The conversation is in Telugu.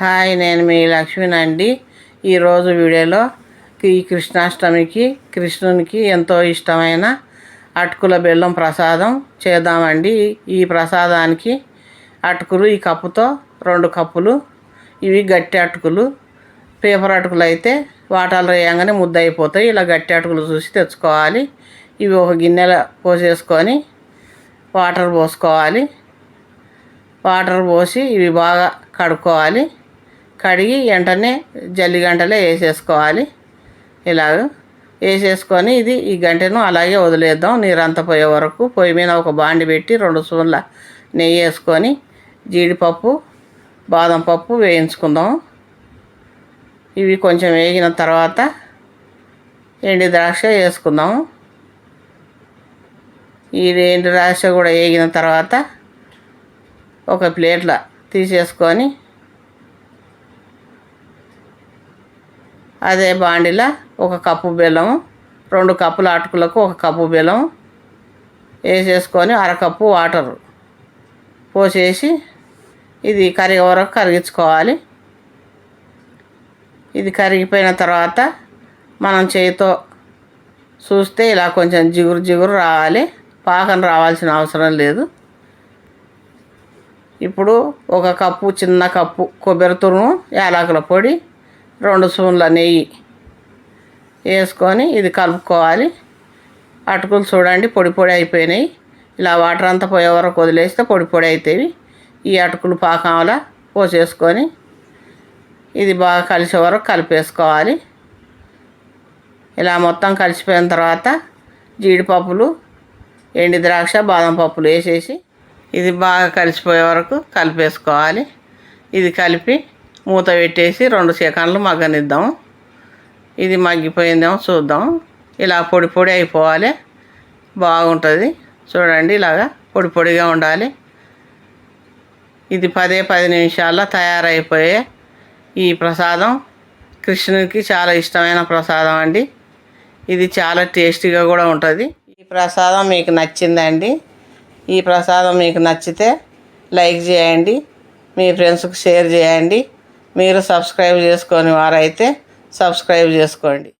హాయ్ నేను మీ లక్ష్మినండి ఈరోజు వీడియోలో ఈ కృష్ణాష్టమికి కృష్ణునికి ఎంతో ఇష్టమైన అటుకుల బెల్లం ప్రసాదం చేద్దామండి. ఈ ప్రసాదానికి అటుకులు ఈ కప్పుతో రెండు కప్పులు ఇవి గట్టి అటుకులు. పేపర్ అటుకులు అయితే వాటాలు వేయంగానే ముద్ద అయిపోతాయి ఇలా గట్టి అటుకులు చూసి తెచ్చుకోవాలి. ఇవి ఒక గిన్నెలో పోసేసుకొని వాటర్ పోసుకోవాలి. వాటర్ పోసి ఇవి బాగా కడుక్కోవాలి. కడిగి వెంటనే జల్లిగంటలో వేసేసుకోవాలి. ఇలాగ వేసేసుకొని ఇది ఈ గంటను అలాగే వదిలేద్దాం. నీరంతా పోయే వరకు పొయ్యి మీద ఒక బాండి పెట్టి రెండు స్పూన్ల నెయ్యి వేసుకొని జీడిపప్పు బాదం పప్పు వేయించుకుందాం. ఇవి కొంచెం వేగిన తర్వాత ఎండి ద్రాక్ష వేసుకుందాం. ఈ ఎండు ద్రాక్ష కూడా వేగిన తర్వాత ఒక ప్లేట్లో తీసేసుకొని అదే బాండిలో ఒక కప్పు బెల్లం రెండు కప్పుల అటుకులకు ఒక కప్పు బెల్లం వేసేసుకొని అరకప్పు వాటర్ పోసేసి ఇది కరిగే వరకు కరిగించుకోవాలి. ఇది కరిగిపోయిన తర్వాత మనం చేతితో చూస్తే ఇలా కొంచెం జిగురు జిగురు రావాలి. పాకం రావాల్సిన అవసరం లేదు. ఇప్పుడు ఒక కప్పు చిన్న కప్పు కొబ్బరి తురుము యాలకుల పొడి రెండు స్పూన్ల నెయ్యి వేసుకొని ఇది కలుపుకోవాలి. అటుకులు చూడండి పొడి పొడి అయిపోయినాయి. ఇలా వాటర్ అంతా పోయే వరకు వదిలేస్తే పొడి పొడి అవుతాయి ఈ అటుకులు పాకంలా పోసేసుకొని ఇది బాగా కలిసే వరకు కలిపేసుకోవాలి. ఇలా మొత్తం కలిసిపోయిన తర్వాత జీడిపప్పులు ఎండి ద్రాక్ష బాదం పప్పులు వేసేసి ఇది బాగా కలిసిపోయే వరకు కలిపేసుకోవాలి. ఇది కలిపి మూత పెట్టేసి రెండు సెకండ్లు మగ్గనిద్దాం. ఇది మగ్గిపోయిందేమో చూద్దాం. ఇలా పొడి పొడి అయిపోవాలి. బాగుంటుంది. చూడండి ఇలాగా పొడి పొడిగా ఉండాలి. ఇది పదే పది నిమిషాల్లో తయారైపోయే ఈ ప్రసాదం. కృష్ణునికి చాలా ఇష్టమైన ప్రసాదం అండి. ఇది చాలా టేస్టీగా కూడా ఉంటుంది. ఈ ప్రసాదం మీకు నచ్చిందండి. ఈ ప్రసాదం మీకు నచ్చితే లైక్ చేయండి. మీ ఫ్రెండ్స్కి షేర్ చేయండి. మీరు సబ్స్క్రైబ్ చేసుకొని వారైతే సబ్స్క్రైబ్ చేసుకోండి.